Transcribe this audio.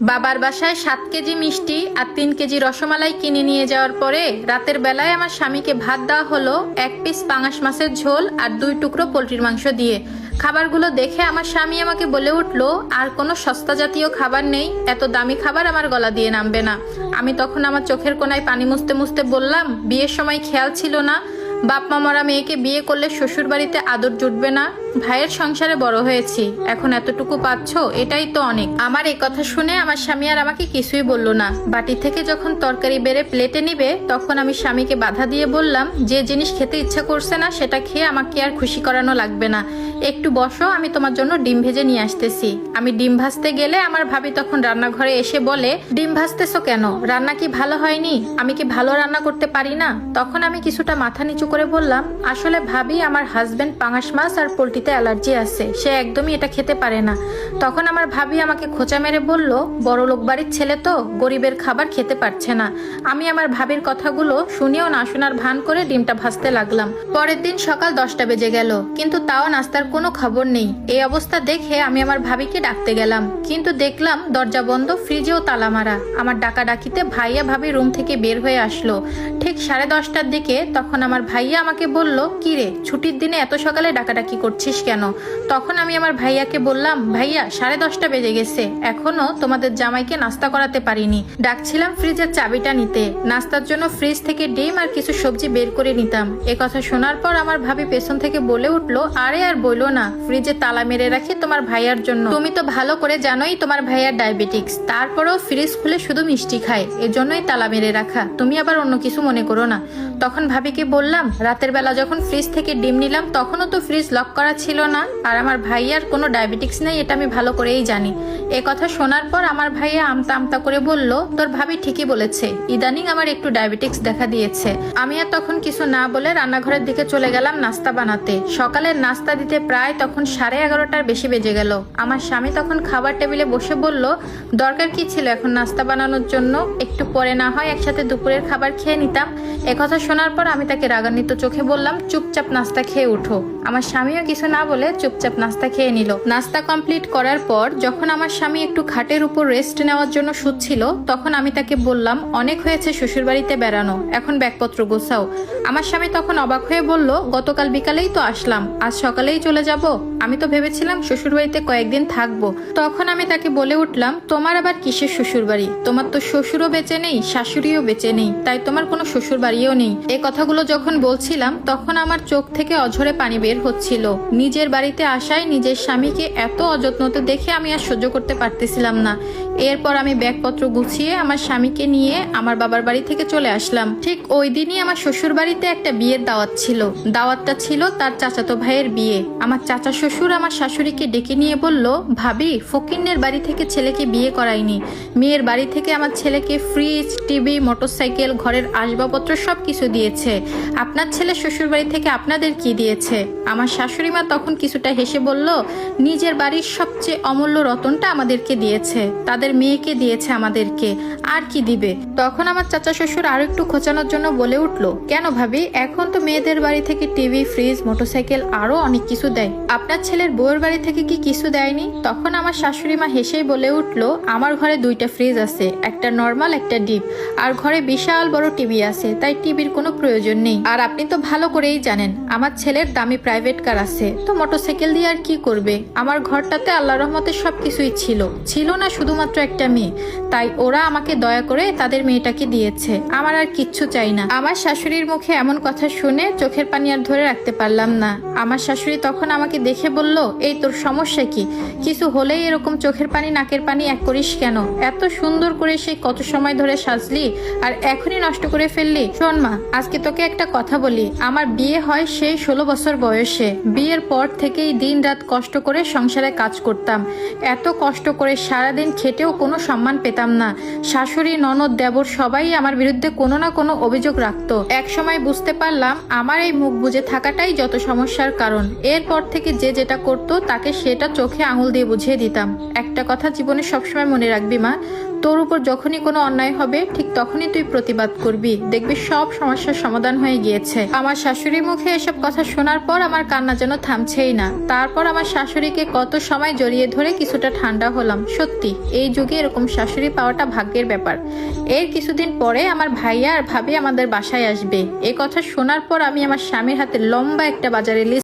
বাবার বাসায় সাত কেজি মিষ্টি আর তিন কেজি রসমালাই কিনে নিয়ে যাওয়ার পরে রাতের বেলায় আমার স্বামীকে ভাত দেওয়া হলো এক পিস পাঙাশ মাছের ঝোল আর দুই টুকরো পোলট্রির মাংস দিয়ে। খাবারগুলো দেখে আমার স্বামী আমাকে বলে উঠল, আর কোনো সস্তা জাতীয় খাবার নেই, এত দামি খাবার আমার গলা দিয়ে নামবে না। আমি তখন আমার চোখের কোনায় পানি মুছতে মুছতে বললাম, বিয়ের সময় খেয়াল ছিল না বাপ মা মরা মেয়েকে বিয়ে করলে শ্বশুর বাড়িতে আদর জুটবে না। ভাইয়ের সংসারে বড় হয়েছি। এখন এতটুকু পাচ্ছ, এটাই তো অনেক। আমার এই কথা শুনে আমার স্বামী আর আমাকে কিছুই বলল না। বাটি থেকে যখন তরকারি বেড়ে প্লেটে নিবে, তখন আমি স্বামীকে বাধা দিয়ে বললাম, যে জিনিস খেতে ইচ্ছা করছে না, সেটা খেয়ে আমাকে আর খুশি করানো লাগবে না। একটু বসো, আমি তোমার জন্য ডিম ভেজে নিয়ে আসতেছি। আমি ডিম ভাজতে গেলে আমার ভাবি তখন রান্নাঘরে এসে বলে, ডিম ভাজতেছো কেন? রান্না কি ভালো হয়নি? আমি কি ভালো রান্না করতে পারি না? তখন আমি কিছুটা মাথা নিচু করে বললাম, আসলে ভাবি, আমার হাজবেন্ড পাঙাশ মাছ আর পোলট্রিতে অ্যালার্জি আছে, সে একদমই এটা খেতে পারে না। তখন আমার ভাবি আমাকে খোঁচা মেরে বলল, বড় লোক বাড়ির ছেলে তো, গরিবের খাবার খেতে পারছে না। আমি আমার ভাবির কথাগুলো শুনেও না শোনার ভান করে ডিমটা ভাজতে লাগলাম। পরের দিন সকাল দশটা বেজে গেল, কিন্তু তাও নাস্তার কোনো খবর নেই। এই অবস্থা দেখে আমি আমার ভাবিকে ডাকতে গেলাম, কিন্তু দেখলাম দরজা বন্ধ ফ্রিজেও তালা মারা। আমার ডাকা ডাকিতে ভাইয়া ভাবি রুম থেকে বের হয়ে আসলো। ঠিক সাড়ে দশটার দিকে তখন আমার ভাইয়া আমাকে বলল, কি রে, ছুটির দিনে এত সকালে ডাকাডাকি করছিস কেন? তখন আমি আমার ভাইয়াকে বললাম, ভাইয়া, সাড়ে দশটা বেজে গেছে। এখনও তোমাদের জামাইকে নাস্তা করাতে পারিনি। ডাকছিলাম ফ্রিজের চাবিটা নিতে। নাস্তার জন্য ফ্রিজ থেকে ডিম আর কিছু সবজি বের করে নিতাম। এ কথা শোনার পর আমার ভাবি পেছন থেকে বলে উঠল, আরে আর বইলো না। ফ্রিজে তালা মেরে রাখি তোমার ভাইয়ার জন্য। তুমি তো ভালো করে জানোই তোমার ভাইয়ার ডায়াবেটিক্স। তারপরেও ফ্রিজ খুলে শুধু মিষ্টি খায়। এজন্যই তালা মেরে রাখা। তুমি আবার অন্য কিছু মনে করো না। তখন ভাবিকে বললাম, রাতের বেলা যখন ফ্রিজ থেকে ডিম নিলাম, তখনও তো ফ্রিজ লক করা ছিল না, আর আমার ভাইয়ার কোনো ডায়াবেটিক্স নেই, এটা আমি ভালো করেই জানি। এ কথা শোনার পর আমার ভাইয়া আমতা আমতা করে বলল, তোর ভাবি ঠিকই বলেছে। ইদানিং আমার একটু ডায়াবেটিক্স দেখা দিয়েছে। আমি আর তখন কিছু না বলে রান্নাঘরের দিকে চলে গেলাম নাস্তা বানাতে। সকালের নাস্তা দিতে প্রায় তখন সাড়ে এগারোটার বেশি বেজে গেল। আমার স্বামী তখন খাবার টেবিলে বসে বলল, দরকার কি ছিল এখন নাস্তা বানানোর জন্য? একটু পরে না হয় একসাথে দুপুরের খাবার খেয়ে নিতাম। একথা শোনার পর আমি তাকে রাগান্বিত চোখে বললাম, চুপচাপ নাস্তা খেয়ে উঠো। আমার স্বামীও কিছু না বলে চুপচাপ নাস্তা খেয়ে নিল। নাস্তা কমপ্লিট করার পর যখন আমার স্বামী একটু খাটের উপর রেস্ট নেওয়ার জন্য শুচ্ছিল, তখন আমি তাকে বললাম, অনেক হয়েছে শ্বশুরবাড়িতে বেড়ানো, এখন ব্যাগপত্র গোছাও। আমার স্বামী তখন অবাক হয়ে বলল, গতকাল বিকালেই তো আসলাম, আজ সকালেই চলে যাব। আমি তো ভেবেছিলাম শ্বশুরবাড়িতে কয়েকদিন থাকব। তখন আমি তাকে বলে উঠলাম, তোমার আবার কিসের শ্বশুরবাড়ি তোমার তো শ্বশুরও বেঁচে নেই, শাশুড়িও বেঁচে নেই, তাই তোমার কোনো শ্বশুর বাড়িও নেই। এই কথাগুলো যখন বলছিলাম, তখন আমার চোখ থেকে অঝরে পানি বের হচ্ছিল। নিজের বাড়িতে আসায় নিজের স্বামীকে এত অযত্নতে দেখে আমি আর সহ্য করতে পারতেছিলাম না। এরপর আমি ব্যাগপত্র গুছিয়ে আমার স্বামীকে নিয়ে আমার বাবার বাড়ি থেকে চলে আসলাম। ঠিক ওই দিনই আমার শ্বশুর বাড়িতে একটা বিয়ের দাওয়াত ছিল। দাওয়াতটা ছিল তার চাচাতো ভাইয়ের বিয়ে। আমার চাচা শ্বশুর আমার শাশুড়িকে ডেকে নিয়ে বলল, ভাবি, ফকিন্নের বাড়ি থেকে ছেলেকে বিয়ে করায়নি। মেয়ের বাড়ি থেকে আমার ছেলেকে ফ্রিজ, টিভি, মোটরসাইকেল, ঘরের আসবাবপত্র সব কিছু দিয়েছে। আপনার ছেলে শ্বশুর বাড়ি থেকে আপনাদের কি দিয়েছে? আমার শাশুড়ি মা তখন কিছুটা হেসে বলল, নিজের বাড়ির সবচেয়ে অমূল্য রতনটা আমাদেরকে দিয়েছে। তাদের মেয়েকে দিয়েছে আমাদেরকে। আর কি দিবে? তখন আমার চাচা শ্বশুর আরও একটু খোঁচানোর জন্য বলে উঠল, কেন ভাবি, এখন তো মেয়েদের বাড়ি থেকে টিভি, ফ্রিজ, মোটরসাইকেল আরও অনেক কিছু দেয়। আপনার ছেলের বউয়ের বাড়ি থেকে কি কিছু দেয়নি? তখন আমার শাশুড়ি মা হেসেই বলে উঠল, আমার ঘরে দুইটা ফ্রিজ আছে, একটা নর্মাল, একটা ডিপ। আর ঘরে বিশাল বড় টিভি আছে, তাই টিভির কোনো প্রয়োজন নেই। আর আপনি তো ভালো করেই জানেন, আমার ছেলের দামি প্রাইভেট কার আছে, তো মোটরসাইকেল দিয়ে আর কি করবে? আমার ঘরটাতে আল্লাহ রহমতে সব কিছুই ছিল। ছিল না শুধুমাত্র একটা মেয়ে। তাই ওরা আমাকে দয়া করে তাদের মেয়েটাকে দিয়েছে। আমার আর কিচ্ছু চাই না। আমার শাশুড়ির মুখে এমন কথা শুনে চোখের পানি আর ধরে রাখতে পারলাম না। আমার শাশুড়ি তখন আমাকে দেখে বলল, এই তোর সমস্যা কি? কিছু হলেই এরকম চোখের পানি, নাকের পানি এক করিস কেন? এত সুন্দর করে সেই কত সময় ধরে সাজলি আর এখনই নষ্ট করে ফেললি। শোন মা, আজকে তোকে একটা কথা বলি। আমার বিয়ে হয় সেই ষোলো বছর বয়সে। বিয়ের পর থেকেই দিন রাত কষ্ট করে সংসারে কাজ করতাম। এত কষ্ট করে সারাদিন খেটেও কোনো সম্মান পেতাম না। শাশুড়ি, ননদ, দেবর সবাই আমার বিরুদ্ধে কোনো না কোনো অভিযোগ রাখত। এক সময় বুঝতে পারলাম, আমার এই মুখ বুঝে থাকাটাই যত সমস্যার কারণ। এরপর থেকে যে যেটা করত, তাকে সেটা চোখে আঙুল দিয়ে বুঝিয়ে দিতাম। একটা কথা জীবনে সবসময় মনে রাখবি মা তোর উপর যখনই কোনো অন্যায় হবে, ঠিক তখনই তুই প্রতিবাদ করবি। দেখবি সব সমস্যার সমাধান হয়ে গিয়েছে। আমার শাশুড়ির মুখে এসব কথা শোনার পর আমার কান্না যেন থামছেই না। তারপর আমার শাশুড়িকে কত সময় জড়িয়ে ধরে কিছুটা ঠান্ডা হলাম। সত্যি, এই যুগে এরকম শাশুড়ি পাওয়াটা ভাগ্যের ব্যাপার। এর কিছুদিন পরে আমার ভাইয়া আর ভাবি আমাদের বাসায় আসবে। এ কথা শোনার পর আমি আমার স্বামীর হাতে লম্বা একটা বাজারে লিস্ট